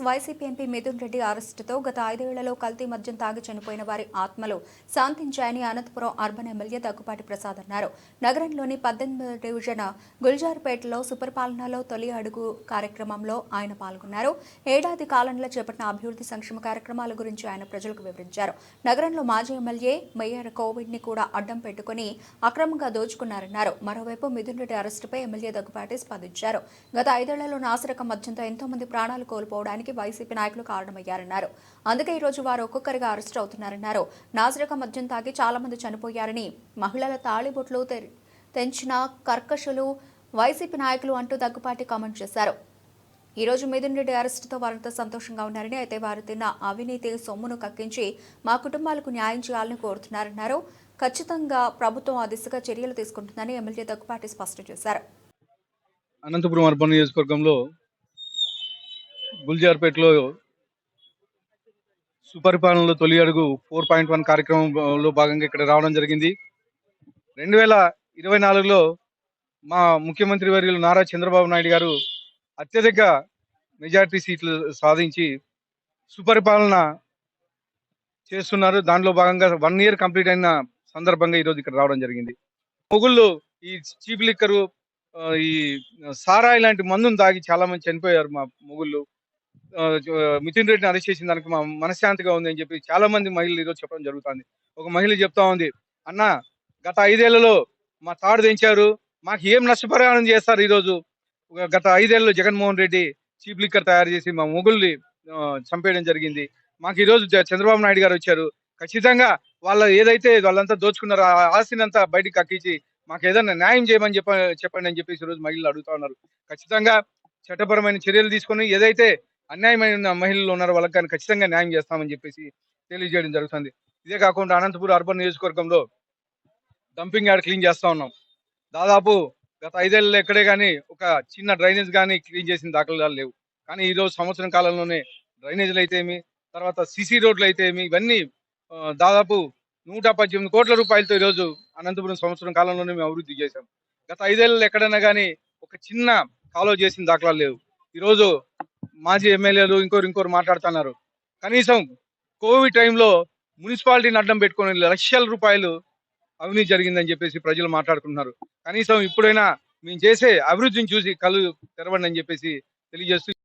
YCP MP Mithun Reddy అరెస్టుతో గత ఐదేళ్ళలో కల్తీ మద్యం తాగి చనిపోయిన వారి ఆత్మలు శాంతించాయని అనంతపురం అర్బన్ ఎమ్మెల్యే దగ్గుపాటి ప్రసాద్ అన్నారు. నగరంలోని పద్దెనిమిది డివిజన్ గుల్జార్పేటలో సుపరిపాలనలో తొలి అడుగు కార్యక్రమంలో ఆయన పాల్గొన్నారు. ఏడాది కాలంలో చేపట్టిన అభివృద్ధి సంక్షేమ కార్యక్రమాల గురించి ఆయన ప్రజలకు వివరించారు. నగరంలో మాజీ ఎమ్మెల్యే మేయర్ కోవిడ్ని కూడా అడ్డం పెట్టుకుని అక్రమంగా దోచుకున్నారన్నారు. మరోవైపు మిథున్ రెడ్డి అరెస్టుపై ఎమ్మెల్యే దగ్గుపాటి స్పందించారు. గత ఐదేళ్ళలో నాసిరకం మద్యంతో ఎంతో మంది ప్రాణాలు కోల్పోవడానికి వైసీపీ నాయకులు కారణమయ్యారన్నారు. అందుకే ఈ రోజు వారు ఒక్కొక్కరిగా అరెస్ట్ అవుతున్నారన్నారు. నాజరక మద్యం తాగి చాలా మంది చనిపోయారని మహిళల తాళిబొట్లు తెంచిన కర్కశులు వైసీపీ నాయకులు అంటూ దగ్గుపాటి కామెంట్ చేశారు. ఈ రోజు మిథున్ రెడ్డి అరెస్టుతో వారంతా సంతోషంగా ఉన్నారని అయితే వారు తిన్న అవినీతి సొమ్మును కక్కించి మా కుటుంబాలకు న్యాయం చేయాలని కోరుతున్నారన్నారు. ఖచ్చితంగా ప్రభుత్వం ఆ దిశగా చర్యలు తీసుకుంటుందని ఎమ్మెల్యే దగ్గుపాటి స్పష్టం చేశారు. అనంతపురం అర్బన్ నియోజకవర్గంలో గుల్జార్పేటలో సుపరిపాలనలో తొలి అడుగు ఫోర్ పాయింట్ వన్ కార్యక్రమంలో భాగంగా ఇక్కడ రావడం జరిగింది. రెండు వేల ఇరవై నాలుగులో మా ముఖ్యమంత్రి వర్యులు నారా చంద్రబాబు నాయుడు గారు అత్యధిక మెజారిటీ సీట్లు సాధించి సుపరిపాలన చేస్తున్నారు. దాంట్లో భాగంగా వన్ ఇయర్ కంప్లీట్ అయిన సందర్భంగా ఈరోజు ఇక్కడ రావడం జరిగింది. మొగుళ్ళు ఈ చీప్ లిక్కరు ఈ సారాయి లాంటి మందును తాగి చాలా మంది చనిపోయారు మా మొగుళ్ళు. మిథున్ రెడ్డిని అరెస్ట్ చేసిన దానికి మా మనశ్శాంతిగా ఉంది అని చెప్పి చాలా మంది మహిళలు ఈరోజు చెప్పడం జరుగుతుంది. ఒక మహిళ చెప్తా ఉంది అన్న గత ఐదేళ్ళలో మా తాడు తెంచారు మాకు ఏం నష్టపరిహారం చేస్తారు ఈరోజు? గత ఐదేళ్ళలో జగన్మోహన్ రెడ్డి చీప్ లిక్కర్ తయారు చేసి మా మొగుల్ని చంపేయడం జరిగింది. మాకు ఈరోజు చంద్రబాబు నాయుడు గారు వచ్చారు. ఖచ్చితంగా వాళ్ళ ఏదైతే వాళ్ళంతా దోచుకున్నారో ఆ ఆస్తిని అంతా బయటికి కక్కించి మాకు ఏదైనా న్యాయం చేయమని చెప్ప చెప్పండి అని చెప్పేసి ఈరోజు మహిళలు అడుగుతా ఉన్నారు. ఖచ్చితంగా చట్టపరమైన చర్యలు తీసుకొని ఏదైతే అన్యాయమైన మహిళలు ఉన్నారు వాళ్ళకి కానీ ఖచ్చితంగా న్యాయం చేస్తామని చెప్పేసి తెలియజేయడం జరుగుతుంది. ఇదే కాకుండా అనంతపురం అర్బన్ నియోజకవర్గంలో డంపింగ్ యార్డ్ క్లీన్ చేస్తూ ఉన్నాం. దాదాపు గత ఐదేళ్ళలో ఎక్కడే కానీ ఒక చిన్న డ్రైనేజ్ కానీ క్లీన్ చేసిన దాఖలాలు లేవు. కానీ ఈరోజు సంవత్సరం కాలంలోనే డ్రైనేజీలు అయితే ఏమి తర్వాత సిసి రోడ్లు అయితే ఏమి ఇవన్నీ దాదాపు నూట పద్దెనిమిది కోట్ల రూపాయలతో ఈరోజు అనంతపురం సంవత్సరం కాలంలోనే మేము అభివృద్ధి చేశాం. గత ఐదేళ్ళలో ఎక్కడైనా కానీ ఒక చిన్న కాలువ చేసిన దాఖలాలు లేవు. ఈరోజు మాజీ ఎమ్మెల్యేలు ఇంకోరు ఇంకోరు మాట్లాడుతున్నారు. కనీసం కోవిడ్ టైంలో మున్సిపాలిటీని అడ్డం పెట్టుకొని లక్షల రూపాయలు అవినీతి జరిగిందని చెప్పేసి ప్రజలు మాట్లాడుకుంటున్నారు. కనీసం ఇప్పుడైనా మేము చేసే అభివృద్ధిని చూసి కళ్ళు తెరవండి అని చెప్పేసి తెలియజేస్తూ